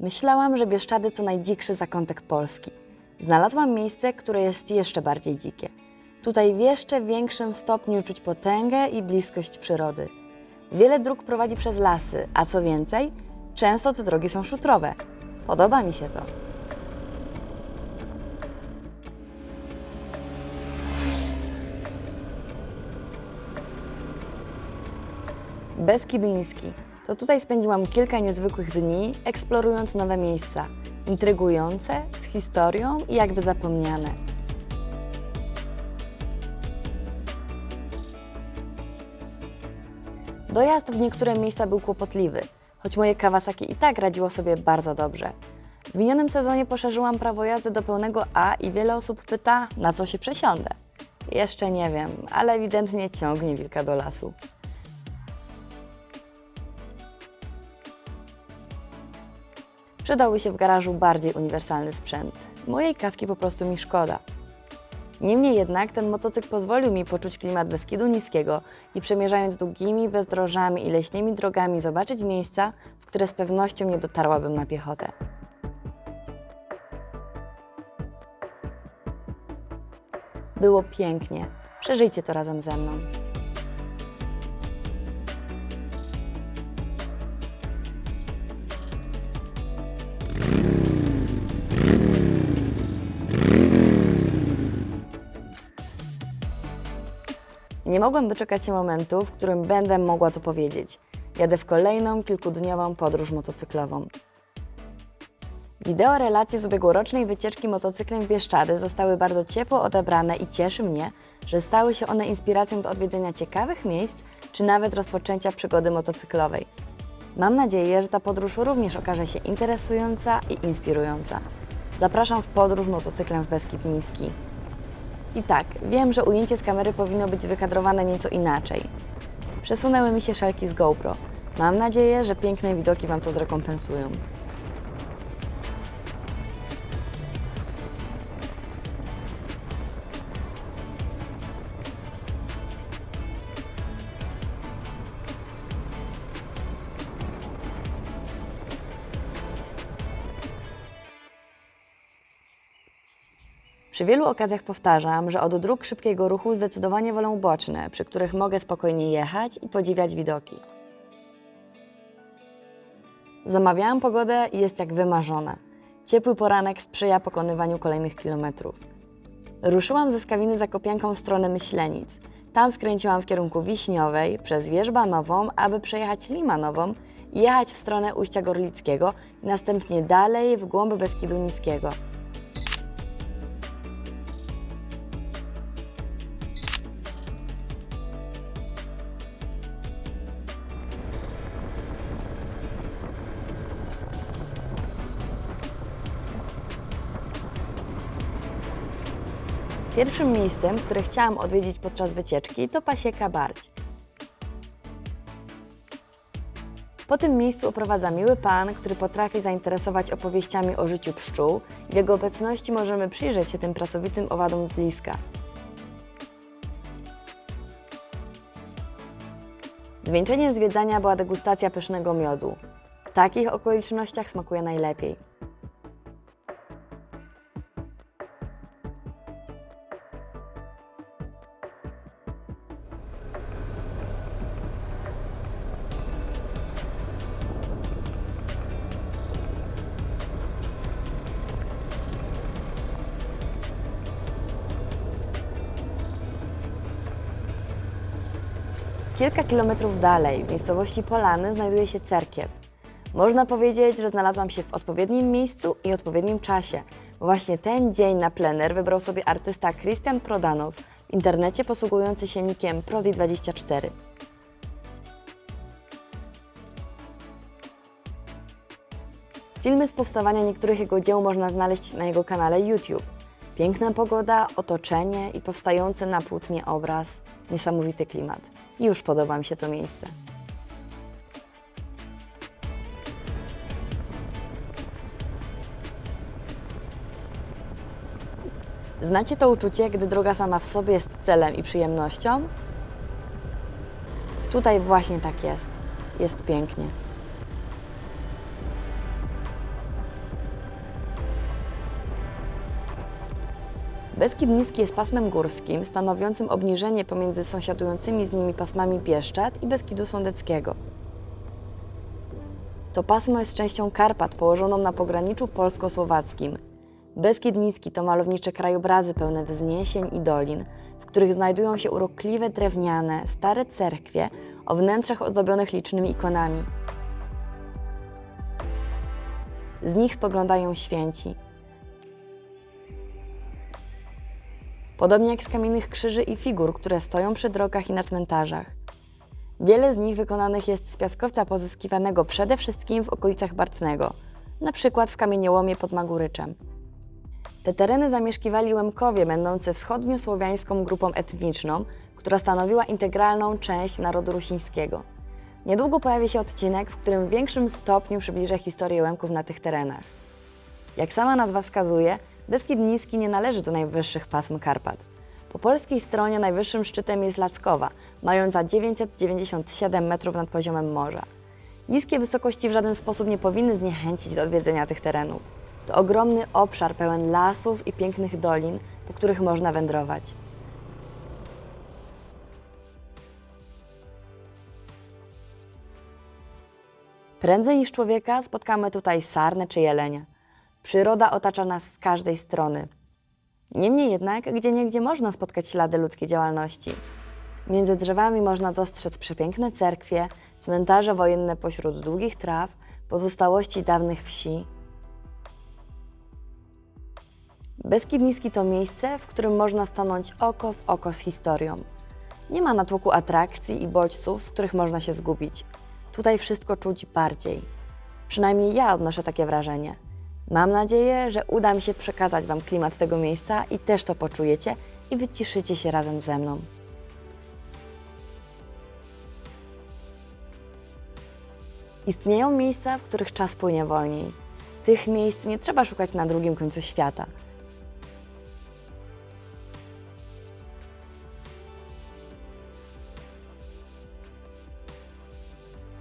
Myślałam, że Bieszczady to najdzikszy zakątek Polski. Znalazłam miejsce, które jest jeszcze bardziej dzikie. Tutaj w jeszcze większym stopniu czuć potęgę i bliskość przyrody. Wiele dróg prowadzi przez lasy, a co więcej, często te drogi są szutrowe. Podoba mi się to. Beskid Niski. To tutaj spędziłam kilka niezwykłych dni, eksplorując nowe miejsca. Intrygujące, z historią i jakby zapomniane. Dojazd w niektóre miejsca był kłopotliwy, choć moje Kawasaki i tak radziło sobie bardzo dobrze. W minionym sezonie poszerzyłam prawo jazdy do pełnego A i wiele osób pyta, na co się przesiądę. Jeszcze nie wiem, ale ewidentnie ciągnie wilka do lasu. Przydałby się w garażu bardziej uniwersalny sprzęt. Mojej kawki po prostu mi szkoda. Niemniej jednak ten motocykl pozwolił mi poczuć klimat Beskidu Niskiego i przemierzając długimi bezdrożami i leśnymi drogami zobaczyć miejsca, w które z pewnością nie dotarłabym na piechotę. Było pięknie. Przeżyjcie to razem ze mną. Nie mogłam doczekać się momentu, w którym będę mogła to powiedzieć. Jadę w kolejną kilkudniową podróż motocyklową. Wideo relacje z ubiegłorocznej wycieczki motocyklem w Bieszczady zostały bardzo ciepło odebrane i cieszy mnie, że stały się one inspiracją do odwiedzenia ciekawych miejsc czy nawet rozpoczęcia przygody motocyklowej. Mam nadzieję, że ta podróż również okaże się interesująca i inspirująca. Zapraszam w podróż motocyklem w Beskid Niski. I tak, wiem, że ujęcie z kamery powinno być wykadrowane nieco inaczej. Przesunęły mi się szelki z GoPro. Mam nadzieję, że piękne widoki Wam to zrekompensują. Przy wielu okazjach powtarzam, że od dróg szybkiego ruchu zdecydowanie wolę boczne, przy których mogę spokojnie jechać i podziwiać widoki. Zamawiałam pogodę i jest jak wymarzona. Ciepły poranek sprzyja pokonywaniu kolejnych kilometrów. Ruszyłam ze Skawiny Zakopianką w stronę Myślenic. Tam skręciłam w kierunku Wiśniowej przez Wierzbanową, aby przejechać Limanową i jechać w stronę Ujścia Gorlickiego następnie dalej w głąb Beskidu Niskiego. Pierwszym miejscem, które chciałam odwiedzić podczas wycieczki, to Pasieka Barć. Po tym miejscu oprowadza miły pan, który potrafi zainteresować opowieściami o życiu pszczół. W jego obecności możemy przyjrzeć się tym pracowitym owadom z bliska. Zwieńczeniem zwiedzania była degustacja pysznego miodu. W takich okolicznościach smakuje najlepiej. Kilka kilometrów dalej, w miejscowości Polany, znajduje się cerkiew. Można powiedzieć, że znalazłam się w odpowiednim miejscu i odpowiednim czasie, bo właśnie ten dzień na plener wybrał sobie artysta Christian Prodanow, w internecie posługujący się nickiem Prodi24. Filmy z powstawania niektórych jego dzieł można znaleźć na jego kanale YouTube. Piękna pogoda, otoczenie i powstający na płótnie obraz, niesamowity klimat. Już podoba mi się to miejsce. Znacie to uczucie, gdy droga sama w sobie jest celem i przyjemnością? Tutaj właśnie tak jest. Jest pięknie. Beskid Niski jest pasmem górskim, stanowiącym obniżenie pomiędzy sąsiadującymi z nimi pasmami Bieszczad i Beskidu Sądeckiego. To pasmo jest częścią Karpat położoną na pograniczu polsko-słowackim. Beskid Niski to malownicze krajobrazy pełne wzniesień i dolin, w których znajdują się urokliwe drewniane, stare cerkwie o wnętrzach ozdobionych licznymi ikonami. Z nich spoglądają święci. Podobnie jak z kamiennych krzyży i figur, które stoją przy drogach i na cmentarzach. Wiele z nich wykonanych jest z piaskowca pozyskiwanego przede wszystkim w okolicach Barcnego, na przykład w kamieniołomie pod Maguryczem. Te tereny zamieszkiwali Łemkowie, będący wschodniosłowiańską grupą etniczną, która stanowiła integralną część narodu rusińskiego. Niedługo pojawi się odcinek, w którym w większym stopniu przybliżę historię Łemków na tych terenach. Jak sama nazwa wskazuje, Beskid Niski nie należy do najwyższych pasm Karpat. Po polskiej stronie najwyższym szczytem jest Lackowa, mająca 997 metrów nad poziomem morza. Niskie wysokości w żaden sposób nie powinny zniechęcić do odwiedzenia tych terenów. To ogromny obszar pełen lasów i pięknych dolin, po których można wędrować. Prędzej niż człowieka spotkamy tutaj sarnę czy jelenia. Przyroda otacza nas z każdej strony. Niemniej jednak, gdzie niegdzie można spotkać ślady ludzkiej działalności. Między drzewami można dostrzec przepiękne cerkwie, cmentarze wojenne pośród długich traw, pozostałości dawnych wsi. Beskid Niski to miejsce, w którym można stanąć oko w oko z historią. Nie ma natłoku atrakcji i bodźców, w których można się zgubić. Tutaj wszystko czuć bardziej. Przynajmniej ja odnoszę takie wrażenie. Mam nadzieję, że uda mi się przekazać Wam klimat tego miejsca i też to poczujecie i wyciszycie się razem ze mną. Istnieją miejsca, w których czas płynie wolniej. Tych miejsc nie trzeba szukać na drugim końcu świata.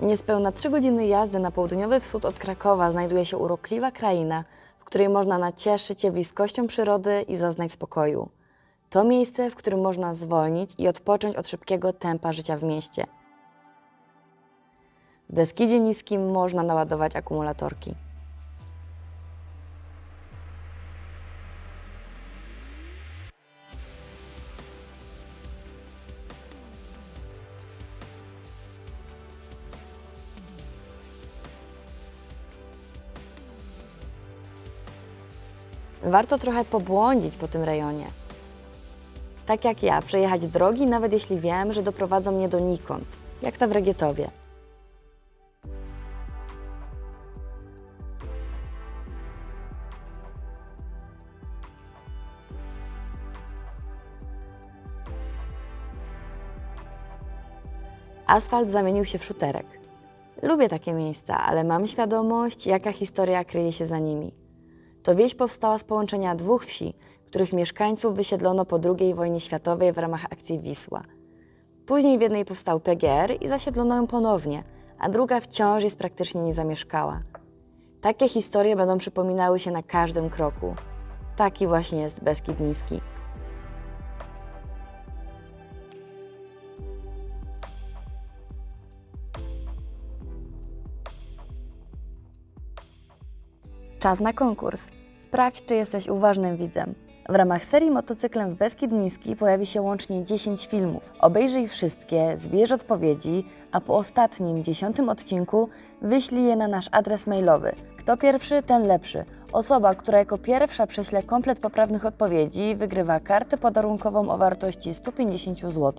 Niespełna 3 godziny jazdy na południowy wschód od Krakowa znajduje się urokliwa kraina, w której można nacieszyć się bliskością przyrody i zaznać spokoju. To miejsce, w którym można zwolnić i odpocząć od szybkiego tempa życia w mieście. W Beskidzie Niskim można naładować akumulatorki. Warto trochę pobłądzić po tym rejonie. Tak jak ja, przejechać drogi, nawet jeśli wiem, że doprowadzą mnie donikąd, jak ta w Regietowie. Asfalt zamienił się w szuterek. Lubię takie miejsca, ale mam świadomość, jaka historia kryje się za nimi. To wieś powstała z połączenia dwóch wsi, których mieszkańców wysiedlono po II wojnie światowej w ramach akcji Wisła. Później w jednej powstał PGR i zasiedlono ją ponownie, a druga wciąż jest praktycznie niezamieszkała. Takie historie będą przypominały się na każdym kroku. Taki właśnie jest Beskid Niski. Czas na konkurs. Sprawdź, czy jesteś uważnym widzem. W ramach serii Motocyklem w Beskid Niski pojawi się łącznie 10 filmów. Obejrzyj wszystkie, zbierz odpowiedzi, a po ostatnim, dziesiątym odcinku wyślij je na nasz adres mailowy. Kto pierwszy, ten lepszy. Osoba, która jako pierwsza prześle komplet poprawnych odpowiedzi, wygrywa kartę podarunkową o wartości 150 zł,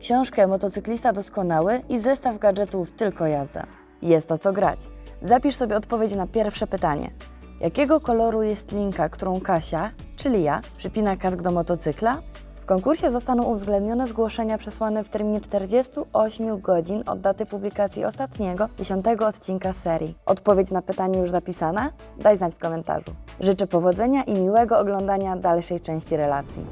książkę Motocyklista Doskonały i zestaw gadżetów Tylko Jazda. Jest o co grać. Zapisz sobie odpowiedź na pierwsze pytanie. Jakiego koloru jest linka, którą Kasia, czyli ja, przypina kask do motocykla? W konkursie zostaną uwzględnione zgłoszenia przesłane w terminie 48 godzin od daty publikacji ostatniego, 10 odcinka serii. Odpowiedź na pytanie już zapisana? Daj znać w komentarzu. Życzę powodzenia i miłego oglądania dalszej części relacji.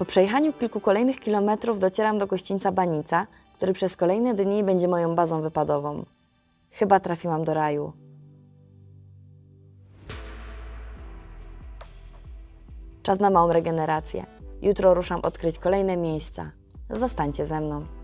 Po przejechaniu kilku kolejnych kilometrów docieram do gościńca Banica, który przez kolejne dni będzie moją bazą wypadową. Chyba trafiłam do raju. Czas na małą regenerację. Jutro ruszam odkryć kolejne miejsca. Zostańcie ze mną.